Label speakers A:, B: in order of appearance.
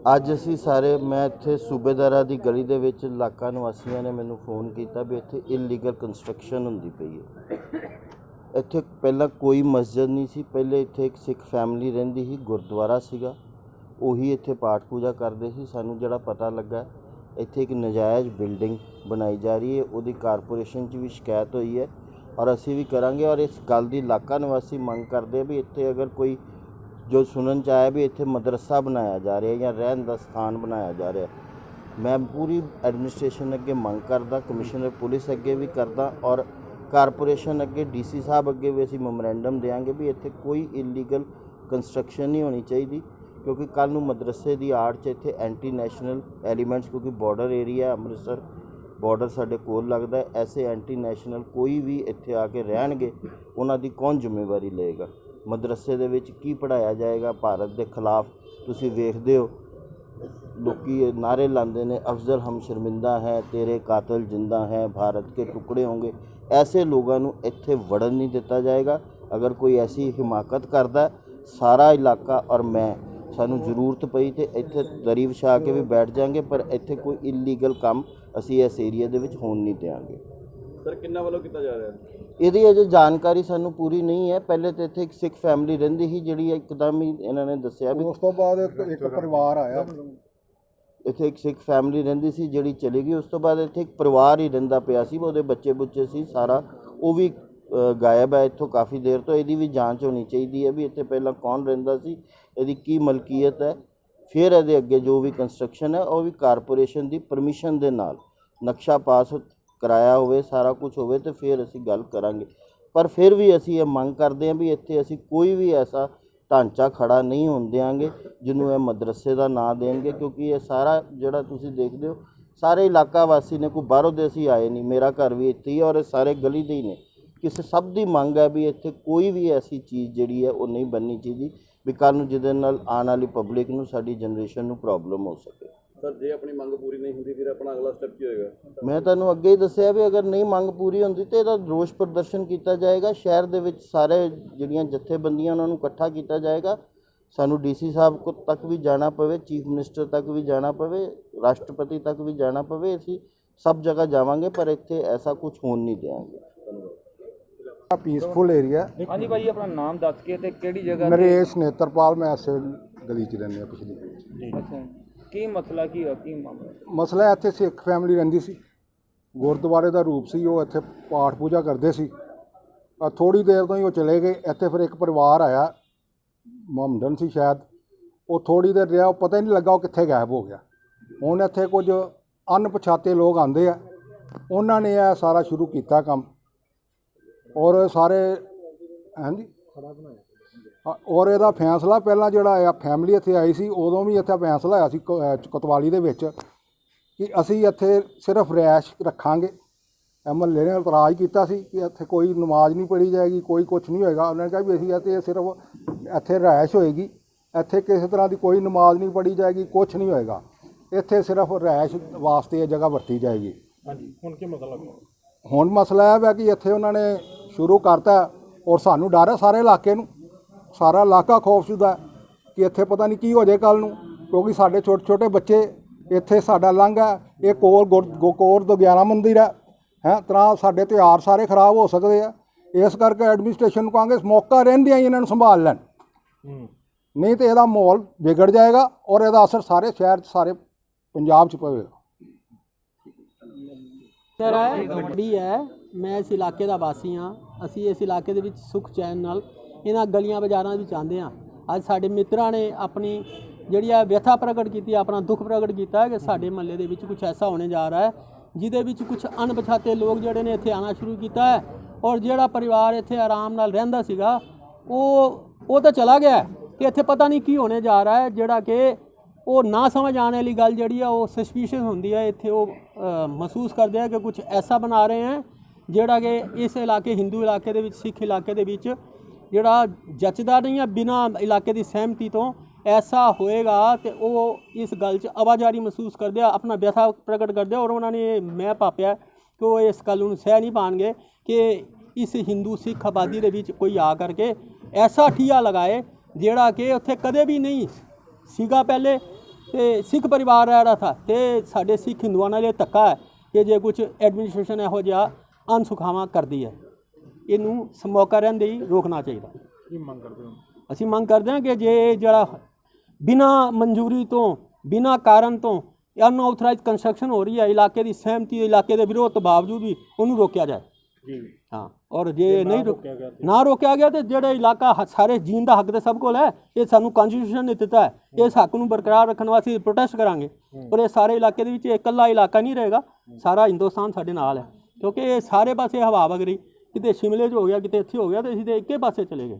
A: ਅੱਜ ਅਸੀਂ ਸਾਰੇ, ਮੈਂ ਇੱਥੇ ਸੂਬੇਦਾਰਾਂ ਦੀ ਗਲੀ ਦੇ ਵਿੱਚ ਇਲਾਕਾ ਨਿਵਾਸੀਆਂ ਨੇ ਮੈਨੂੰ ਫੋਨ ਕੀਤਾ ਵੀ ਇੱਥੇ ਇਲੀਗਲ ਕੰਸਟਰਕਸ਼ਨ ਹੁੰਦੀ ਪਈ ਹੈ। ਇੱਥੇ ਪਹਿਲਾਂ ਕੋਈ ਮਸਜਿਦ ਨਹੀਂ ਸੀ, ਪਹਿਲੇ ਇੱਥੇ ਇੱਕ ਸਿੱਖ ਫੈਮਿਲੀ ਰਹਿੰਦੀ ਸੀ, ਗੁਰਦੁਆਰਾ ਸੀਗਾ। ਉਹੀ ਇੱਥੇ ਪਾਠ ਪੂਜਾ ਕਰਦੇ ਸੀ। ਸਾਨੂੰ ਜਿਹੜਾ ਪਤਾ ਲੱਗਾ, ਇੱਥੇ ਇੱਕ ਨਜਾਇਜ਼ ਬਿਲਡਿੰਗ ਬਣਾਈ ਜਾ ਰਹੀ ਹੈ। ਉਹਦੀ ਕਾਰਪੋਰੇਸ਼ਨ 'ਚ ਵੀ ਸ਼ਿਕਾਇਤ ਹੋਈ ਹੈ ਔਰ ਅਸੀਂ ਵੀ ਕਰਾਂਗੇ ਔਰ ਇਸ ਗੱਲ ਦੀ ਇਲਾਕਾ ਨਿਵਾਸੀ ਮੰਗ ਕਰਦੇ ਵੀ ਇੱਥੇ ਅਗਰ ਕੋਈ ਜੋ ਸੁਣਨ ਚ ਆਇਆ ਵੀ ਇੱਥੇ ਮਦਰਸਾ ਬਣਾਇਆ ਜਾ ਰਿਹਾ ਜਾਂ ਰਹਿਣ ਦਾ ਸਥਾਨ ਬਣਾਇਆ ਜਾ ਰਿਹਾ। ਮੈਂ ਪੂਰੀ ਐਡਮਿਨਿਸਟ੍ਰੇਸ਼ਨ ਅੱਗੇ ਮੰਗ ਕਰਦਾ ਕਮਿਸ਼ਨਰ ਪੁਲਿਸ ਅੱਗੇ ਵੀ ਕਰਦਾ ਔਰ ਕਾਰਪੋਰੇਸ਼ਨ ਅੱਗੇ ਡੀਸੀ ਸਾਹਿਬ ਅੱਗੇ ਵੀ ਅਸੀਂ ਮੈਮੋਰੈਂਡਮ ਦੇਵਾਂਗੇ ਵੀ ਇੱਥੇ ਕੋਈ ਇਲੀਗਲ ਕੰਸਟਰਕਸ਼ਨ ਨਹੀਂ ਹੋਣੀ ਚਾਹੀਦੀ ਕਿਉਂਕਿ ਕੱਲ ਨੂੰ ਮਦਰਸੇ ਦੀ ਆੜ 'ਚ ਇੱਥੇ ਐਂਟੀ ਨੈਸ਼ਨਲ ਐਲੀਮੈਂਟਸ ਕਿਉਂਕਿ ਬਾਰਡਰ ਏਰੀਆ ਅੰਮ੍ਰਿਤਸਰ ਬਾਰਡਰ ਸਾਡੇ ਕੋਲ ਲੱਗਦਾ ਐਸੇ ਐਂਟੀ ਨੈਸ਼ਨਲ ਕੋਈ ਵੀ ਇੱਥੇ ਆ ਕੇ ਰਹਿਣਗੇ, ਉਹਨਾਂ ਦੀ ਕੌਣ ਜ਼ਿੰਮੇਵਾਰੀ ਲਏਗਾ? ਮਦਰਸੇ ਦੇ ਵਿੱਚ ਕੀ ਪੜਾਇਆ ਜਾਏਗਾ ਭਾਰਤ ਦੇ ਖਿਲਾਫ? ਤੁਸੀਂ ਵੇਖਦੇ ਹੋ। ਲੋਕੀ ਇਹ ਨਾਰੇ ਲਾਉਂਦੇ ਨੇ, ਅਫਜ਼ਲ ਹਮ ਸ਼ਰਮਿੰਦਾ ਹੈ, ਤੇਰੇ ਕਾਤਲ ਜਿੰਦਾ ਹੈ, ਭਾਰਤ ਕੇ ਟੁਕੜੇ ਹੋंगे ਐਸੇ ਲੋਕਾਂ ਨੂੰ ਇੱਥੇ ਵੜਨ ਨਹੀਂ ਦਿੱਤਾ ਜਾਏਗਾ। ਅਗਰ ਕੋਈ ਐਸੀ ਹਿਮਾਕਤ ਕਰਦਾ ਸਾਰਾ ਇਲਾਕਾ ਔਰ ਮੈਂ, ਸਾਨੂੰ ਜ਼ਰੂਰਤ ਪਈ ਤੇ ਇੱਥੇ ਦਰੀ ਵਿਛਾ ਕੇ ਵੀ ਬੈਠ ਜਾਾਂਗੇ, ਪਰ ਇੱਥੇ ਕੋਈ ਇਲੀਗਲ ਕੰਮ ਅਸੀਂ ਇਸ ਏਰੀਆ ਦੇ ਵਿੱਚ ਹੋਣ ਨਹੀਂ ਦੇਵਾਂਗੇ
B: ਸਰ ਕਿੰਨਾ ਵੱਲੋਂ ਕੀਤਾ ਜਾ ਰਿਹਾ
A: ਇਹਦੀ ਅਜੇ ਜਾਣਕਾਰੀ ਸਾਨੂੰ ਪੂਰੀ ਨਹੀਂ ਹੈ। ਪਹਿਲੇ ਤੇ ਇੱਥੇ ਇੱਕ ਸਿੱਖ ਫੈਮਿਲੀ ਰਹਿੰਦੀ ਸੀ ਜਿਹੜੀ ਇੱਕਦਮ ਹੀ ਇਹਨਾਂ ਨੇ ਦੱਸਿਆ ਵੀ
C: ਉਸ ਤੋਂ ਬਾਅਦ ਇੱਕ ਇੱਕ ਪਰਿਵਾਰ ਆਇਆ।
A: ਇੱਥੇ ਇੱਕ ਸਿੱਖ ਫੈਮਿਲੀ ਰਹਿੰਦੀ ਸੀ ਜਿਹੜੀ ਚਲੀ ਗਈ। ਉਸ ਤੋਂ ਬਾਅਦ ਇੱਥੇ ਇੱਕ ਪਰਿਵਾਰ ਹੀ ਰਹਿੰਦਾ ਪਿਆ ਸੀ ਉਹਦੇ ਬੱਚੇ ਬੁੱਚੇ ਸੀ ਸਾਰਾ। ਉਹ ਵੀ ਅ, ਗਾਇਬ ਹੈ ਇੱਥੋਂ ਕਾਫੀ ਦੇਰ ਤੋਂ। ਇਹਦੀ ਵੀ ਜਾਂਚ ਹੋਣੀ ਚਾਹੀਦੀ ਹੈ ਵੀ ਇੱਥੇ ਪਹਿਲਾਂ ਕੌਣ ਰਹਿੰਦਾ ਸੀ ਇਹਦੀ ਕੀ ਮਲਕੀਅਤ ਹੈ। ਫਿਰ ਇਹਦੇ ਅੱਗੇ ਜੋ ਵੀ ਕੰਸਟਰਕਸ਼ਨ ਹੈ ਉਹ ਵੀ ਕਾਰਪੋਰੇਸ਼ਨ ਦੀ ਪਰਮਿਸ਼ਨ ਦੇ ਨਾਲ ਨਕਸ਼ਾ ਪਾਸ ਕਰਾਇਆ ਹੋਵੇ, ਸਾਰਾ ਕੁਝ ਹੋਵੇ ਤੇ ਫਿਰ ਅਸੀਂ ਗੱਲ ਕਰਾਂਗੇ। ਪਰ ਫਿਰ ਵੀ ਅਸੀਂ ਇਹ ਮੰਗ ਕਰਦੇ ਹਾਂ ਵੀ ਇੱਥੇ ਅਸੀਂ ਕੋਈ ਵੀ ਐਸਾ ਢਾਂਚਾ ਖੜਾ ਨਹੀਂ ਹੋਣ ਦਿਆਂਗੇ, ਜਿਹਨੂੰ ਇਹ ਮਦਰਸੇ ਦਾ ਨਾਂ ਦੇਣਗੇ, ਕਿਉਂਕਿ ਇਹ ਸਾਰਾ ਜਿਹੜਾ ਤੁਸੀਂ ਦੇਖਦੇ ਹੋ, ਸਾਰੇ ਇਲਾਕਾ ਵਾਸੀ ਨੇ, ਕੋਈ ਬਾਹਰੋਂ ਦੇ ਅਸੀਂ ਆਏ ਨਹੀਂ, ਮੇਰਾ ਘਰ ਵੀ ਇੱਥੇ ਹੀ ਹੈ ਔਰ ਇਹ ਸਾਰੇ ਗਲੀ ਦੇ ਹੀ ਨੇ। ਕਿਸੇ ਸਭ ਦੀ ਮੰਗ ਹੈ ਵੀ ਇੱਥੇ ਕੋਈ ਵੀ ਐਸੀ ਚੀਜ਼ ਜਿਹੜੀ ਹੈ ਉਹ ਨਹੀਂ ਬਣਨੀ ਚਾਹੀਦੀ, ਵੀ ਕੱਲ੍ਹ ਨੂੰ ਜਿਹਦੇ ਨਾਲ ਆਉਣ ਵਾਲੀ ਪਬਲਿਕ ਨੂੰ, ਸਾਡੀ ਜਨਰੇਸ਼ਨ ਨੂੰ ਪ੍ਰੋਬਲਮ ਹੋ ਸਕੇ।
B: ਸਰ ਜੇ ਆਪਣੀ ਮੰਗ ਪੂਰੀ ਨਹੀਂ ਹੁੰਦੀ ਫਿਰ ਆਪਣਾ ਅਗਲਾ ਸਟੈਪ ਕੀ ਹੋਏਗਾ?
A: ਮੈਂ ਤੁਹਾਨੂੰ ਅੱਗੇ ਹੀ ਦੱਸਿਆ ਵੀ ਅਗਰ ਨਹੀਂ ਮੰਗ ਪੂਰੀ ਹੁੰਦੀ ਤੇ ਇਹਦਾ ਰੋਸ ਪ੍ਰਦਰਸ਼ਨ ਕੀਤਾ ਜਾਏਗਾ। ਸ਼ਹਿਰ ਦੇ ਵਿੱਚ ਸਾਰੇ ਜਿਹੜੀਆਂ ਜਥੇਬੰਦੀਆਂ ਉਹਨਾਂ ਨੂੰ ਇਕੱਠਾ ਕੀਤਾ ਜਾਏਗਾ। ਸਾਨੂੰ ਡੀਸੀ ਸਾਹਿਬ ਕੋ ਤੱਕ ਵੀ ਜਾਣਾ ਪਵੇ ਚੀਫ ਮਿਨਿਸਟਰ ਤੱਕ ਵੀ ਜਾਣਾ ਪਵੇ ਰਾਸ਼ਟਰਪਤੀ ਤੱਕ ਵੀ ਜਾਣਾ ਪਵੇ ਅਸੀਂ ਸਭ ਜਗ੍ਹਾ ਜਾਵਾਂਗੇ ਪਰ ਇੱਥੇ ਐਸਾ ਕੁਝ ਹੋਣ ਨਹੀਂ ਦੇਵਾਂਗੇ
C: ਪੀਸਫੁਲ ਏਰੀਆ
D: ਹਾਂਜੀ ਭਾਈ ਆਪਣਾ ਨਾਮ ਦੱਸ ਕੇ ਤੇ ਕਿਹੜੀ ਜਗ੍ਹਾ
C: ਨਰੇਸ਼ ਨੇਤਰਪਾਲ ਮੈਂ ਐਸੇ ਗਲੀ ਚ ਰਹਿੰਦੇ ਆ ਪਿਛਲੀ
D: ਅੱਛਾ। ਕੀ ਮਸਲਾ ਕੀ ਹੋਇਆ? ਕੀ ਮਾਮਲਾ?
C: ਮਸਲਾ ਇੱਥੇ ਸਿੱਖ ਫੈਮਿਲੀ ਰਹਿੰਦੀ ਸੀ। ਗੁਰਦੁਆਰੇ ਦਾ ਰੂਪ ਸੀ, ਉਹ ਇੱਥੇ ਪਾਠ ਪੂਜਾ ਕਰਦੇ ਸੀ। ਆ ਥੋੜੀ ਦੇਰ ਤੋਂ ਹੀ ਉਹ ਚਲੇ ਗਏ। ਇੱਥੇ ਫਿਰ ਇੱਕ ਪਰਿਵਾਰ ਆਇਆ, ਮੁਹੰਮਦਨ ਸੀ ਸ਼ਾਇਦ। ਉਹ ਥੋੜੀ ਦੇਰ ਰਿਹਾ, ਉਹ ਪਤਾ ਹੀ ਨਹੀਂ ਲੱਗਾ ਉਹ ਕਿੱਥੇ ਗਾਇਬ ਹੋ ਗਿਆ। ਹੁਣ ਇੱਥੇ ਕੁਝ ਅਣਪਛਾਤੇ ਲੋਕ ਆਂਦੇ ਆ। ਉਹਨਾਂ ਨੇ ਇਹ ਸਾਰਾ ਸ਼ੁਰੂ ਕੀਤਾ ਕੰਮ। ਔਰ ਸਾਰੇ, ਹਾਂਜੀ? ਬਣਾਇਆ ਔਰ ਇਹਦਾ ਫੈਸਲਾ ਪਹਿਲਾਂ ਜਿਹੜਾ ਆ ਫੈਮਿਲੀ ਇੱਥੇ ਆਈ ਸੀ ਉਦੋਂ ਵੀ ਇੱਥੇ ਫੈਸਲਾ ਆਇਆ ਸੀ ਕ- ਕੋਤਵਾਲੀ ਦੇ ਵਿੱਚ ਕਿ ਅਸੀਂ ਇੱਥੇ ਸਿਰਫ ਰਿਹਾਇਸ਼ ਰੱਖਾਂਗੇ। ਐਮਐਲਏ ਨੇ ਇਤਰਾਜ਼ ਕੀਤਾ ਸੀ ਕਿ ਇੱਥੇ ਕੋਈ ਨਮਾਜ਼ ਨਹੀਂ ਪੜ੍ਹੀ ਜਾਏਗੀ ਕੋਈ ਕੁਝ ਨਹੀਂ ਹੋਏਗਾ। ਉਹਨਾਂ ਨੇ ਕਿਹਾ ਵੀ ਅਸੀਂ ਇੱਥੇ ਸਿਰਫ ਇੱਥੇ ਰਿਹਾਇਸ਼ ਹੋਏਗੀ ਇੱਥੇ ਕਿਸੇ ਤਰ੍ਹਾਂ ਦੀ ਕੋਈ ਨਮਾਜ਼ ਨਹੀਂ ਪੜ੍ਹੀ ਜਾਏਗੀ ਕੁਝ ਨਹੀਂ ਹੋਏਗਾ। ਇੱਥੇ ਸਿਰਫ ਰਿਹਾਇਸ਼ ਵਾਸਤੇ ਇਹ ਜਗ੍ਹਾ ਵਰਤੀ ਜਾਏਗੀ। ਹੁਣ ਮਸਲਾ ਇਹ ਹੈ ਕਿ ਇੱਥੇ ਉਹਨਾਂ ਨੇ ਸ਼ੁਰੂ ਕਰਤਾ ਔਰ ਸਾਨੂੰ ਡਰ ਹੈ ਸਾਰੇ ਇਲਾਕੇ ਨੂੰ। ਸਾਰਾ ਇਲਾਕਾ ਖੌਫਸ਼ੁਦਾ ਹੈ ਕਿ ਇੱਥੇ ਪਤਾ ਨਹੀਂ ਕੀ ਹੋ ਜਾਏ ਕੱਲ ਨੂੰ ਕਿਉਂਕਿ ਸਾਡੇ ਛੋਟੇ ਛੋਟੇ ਬੱਚੇ ਇੱਥੇ ਸਾਡਾ ਲੰਘਾ ਇਹ ਕੋਲ ਗੁਰ- ਗੋ- ਕੋਰ ਤੋਂ 11 ਮੰਦਿਰ ਹੈ ਹੈ ਤਰ੍ਹਾਂ ਸਾਡੇ ਤਿਉਹਾਰ ਸਾਰੇ ਖਰਾਬ ਹੋ ਸਕਦੇ ਆ। ਇਸ ਕਰਕੇ ਐਡਮਿਨਿਸਟ੍ਰੇਸ਼ਨ ਨੂੰ ਕਹਾਂਗੇ ਮੌਕਾ ਰਹਿੰਦਿਆਂ ਹੀ ਇਹਨਾਂ ਨੂੰ ਸੰਭਾਲ ਲੈਣ। ਨਹੀਂ ਤੇ ਇਹਦਾ ਮਾਹੌਲ ਵਿਗੜ ਜਾਏਗਾ ਔਰ ਇਹਦਾ ਅਸਰ ਸਾਰੇ ਸ਼ਹਿਰ 'ਚ ਸਾਰੇ ਪੰਜਾਬ 'ਚ ਪਵੇਗਾ।
E: ਸਰ ਹੈ ਵੱਡੀ ਹੈ ਮੈਂ ਇਸ ਇਲਾਕੇ ਦਾ ਵਾਸੀ ਹਾਂ। ਅਸੀਂ ਇਸ ਇਲਾਕੇ ਦੇ ਵਿੱਚ ਸੁੱਖ ਚੈਨ ਨਾਲ ਇਹਨਾਂ ਗਲੀਆਂ ਬਾਜ਼ਾਰਾਂ ਵਿੱਚ ਆਉਂਦੇ ਹਾਂ। ਅੱਜ ਸਾਡੇ ਮਿੱਤਰਾਂ ਨੇ ਆਪਣੀ ਜਿਹੜੀ ਆ ਵਿਅਥਾ ਪ੍ਰਗਟ ਕੀਤੀ, ਆਪਣਾ ਦੁੱਖ ਪ੍ਰਗਟ ਕੀਤਾ ਕਿ ਸਾਡੇ ਮਹੱਲੇ ਦੇ ਵਿੱਚ ਕੁਝ ਐਸਾ ਹੋਣੇ ਜਾ ਰਿਹਾ ਹੈ, ਜਿਹਦੇ ਵਿੱਚ ਕੁਝ ਅਣਪਛਾਤੇ ਲੋਕ ਜਿਹੜੇ ਨੇ ਇੱਥੇ ਆਣਾ ਸ਼ੁਰੂ ਕੀਤਾ ਹੈ ਔਰ ਜਿਹੜਾ ਪਰਿਵਾਰ ਇੱਥੇ ਆਰਾਮ ਨਾਲ ਰਹਿੰਦਾ ਸੀਗਾ, ਉਹ ਉਹ ਤਾਂ ਚਲਾ ਗਿਆ ਕਿ ਇੱਥੇ ਪਤਾ ਨਹੀਂ ਕੀ ਹੋਣੇ ਜਾ ਰਿਹਾ ਹੈ, ਜਿਹੜਾ ਕਿ ਉਹ ਨਾ ਸਮਝ ਆਉਣ ਵਾਲੀ ਗੱਲ ਜਿਹੜੀ ਆ, ਉਹ ਸਸਪੀਸ਼ੀਅਸ ਹੁੰਦੀ ਹੈ। ਇੱਥੇ ਉਹ ਮਹਿਸੂਸ ਕਰਦੇ ਆ ਕਿ ਕੁਝ ਐਸਾ ਬਣਾ ਰਹੇ ਹੈ, ਜਿਹੜਾ ਕਿ ਇਸ ਇਲਾਕੇ, ਹਿੰਦੂ ਇਲਾਕੇ ਦੇ ਵਿੱਚ, ਸਿੱਖ ਇਲਾਕੇ ਦੇ ਵਿੱਚ ਜਿਹੜਾ ਜੱਚਦਾ ਨਹੀਂ ਹੈ ਬਿਨਾ ਇਲਾਕੇ ਦੀ ਸਹਿਮਤੀ ਤੋਂ, ਐਸਾ ਹੋਏਗਾ ਤੇ ਉਹ ਇਸ ਗੱਲ 'ਚ ਆਵਾਜ਼ਾਰੀ ਮਹਿਸੂਸ ਕਰਦੇ ਆ, ਆਪਣਾ ਵਿਅਥਾ ਪ੍ਰਗਟ ਕਰਦੇ ਆ ਔਰ ਉਹਨਾਂ ਨੇ ਮੈਂ ਪਾਪਿਆ ਕਿ ਉਹ ਇਸ ਗੱਲ ਨੂੰ ਸਹਿ ਨਹੀਂ ਪਾਣਗੇ ਕਿ ਇਸ ਹਿੰਦੂ ਸਿੱਖ ਆਬਾਦੀ ਦੇ ਵਿੱਚ ਕੋਈ ਆ ਕਰਕੇ ਐਸਾ ਠੀਆ ਲਗਾਏ ਜਿਹੜਾ ਕਿ ਉੱਥੇ ਕਦੇ ਵੀ ਨਹੀਂ ਸੀਗਾ ਪਹਿਲੇ ਤੇ ਸਿੱਖ ਪਰਿਵਾਰ ਰਹਿ ਰਿਹਾ ਥਾ ਤੇ ਸਾਡੇ ਸਿੱਖ ਹਿੰਦੂਆਂ ਨਾਲ ਇਹ ਧੱਕਾ ਹੈ ਕਿ ਜੇ ਕੁਝ ਐਡਮਿਨਿਸਟ੍ਰੇਸ਼ਨ ਇਹੋ ਜਿਹਾ ਅਨਸੁਖਾਵਾਂ ਕਰਦੀ ਹੈ। ਇਹਨੂੰ ਸ- ਮੌਕਾ ਰਹਿੰਦੇ ਹੀ ਰੋਕਣਾ ਚਾਹੀਦਾ।
C: ਕੀ ਮੰਗ ਕਰਦੇ ਹੋ?
E: ਅਸੀਂ ਮੰਗ ਕਰਦੇ ਹਾਂ ਕਿ ਜੇ ਇਹ ਜਿਹੜਾ ਬਿਨਾ ਮਨਜ਼ੂਰੀ ਤੋਂ ਬਿਨਾ ਕਾਰਨ ਤੋਂ ਅਨਆਥੋਰਾਈਜ਼ਡ ਕੰਸਟਰਕਸ਼ਨ ਹੋ ਰਹੀ ਹੈ ਇਲਾਕੇ ਦੀ ਸਹਿਮਤੀ ਇਲਾਕੇ ਦੇ ਵਿਰੋਧ ਤੋਂ ਬਾਵਜੂਦ ਵੀ ਉਹਨੂੰ ਰੋਕਿਆ ਜਾਏ।
C: ਜੀ।
E: ਹਾਂ ਔਰ ਜੇ ਨਹੀਂ ਰੁਕ ਨਾ ਰੋਕਿਆ ਗਿਆ ਤੇ ਜਿਹੜਾ ਇਲਾਕਾ ਹ- ਸਾਰੇ ਜੀਣ ਦਾ ਹੱਕ ਤੇ ਸਭ ਕੋਲ ਹੈ ਇਹ ਸਾਨੂੰ ਕਨਸਟੀਟਿਊਸ਼ਨ ਨੇ ਦਿੱਤਾ ਹੈ। ਇਸ ਹੱਕ ਨੂੰ ਬਰਕਰਾਰ ਰੱਖਣ ਵਾਸਤੇ ਪ੍ਰੋਟੈਸਟ ਕਰਾਂਗੇ। ਔਰ ਇਹ ਸਾਰੇ ਇਲਾਕੇ ਦੇ ਵਿੱਚ ਇਹ ਇਕੱਲਾ ਇਲਾਕਾ ਨਹੀਂ ਰਹੇਗਾ ਸਾਰਾ ਹਿੰਦੁਸਤਾਨ ਸਾਡੇ ਨਾਲ ਹੈ। ਕਿਉਂਕਿ ਇਹ ਸਾਰੇ ਪਾਸੇ ਹਵਾ ਵਗ ਰਹੀ। ਕਿਤੇ ਸ਼ਿਮਲੇ 'ਚ ਹੋ ਗਿਆ, ਕਿਤੇ ਇੱਥੇ ਹੋ ਗਿਆ ਤੇ ਅਸੀਂ ਤੇ ਇੱਕੇ ਪਾਸੇ ਚਲੇ ਗਏ।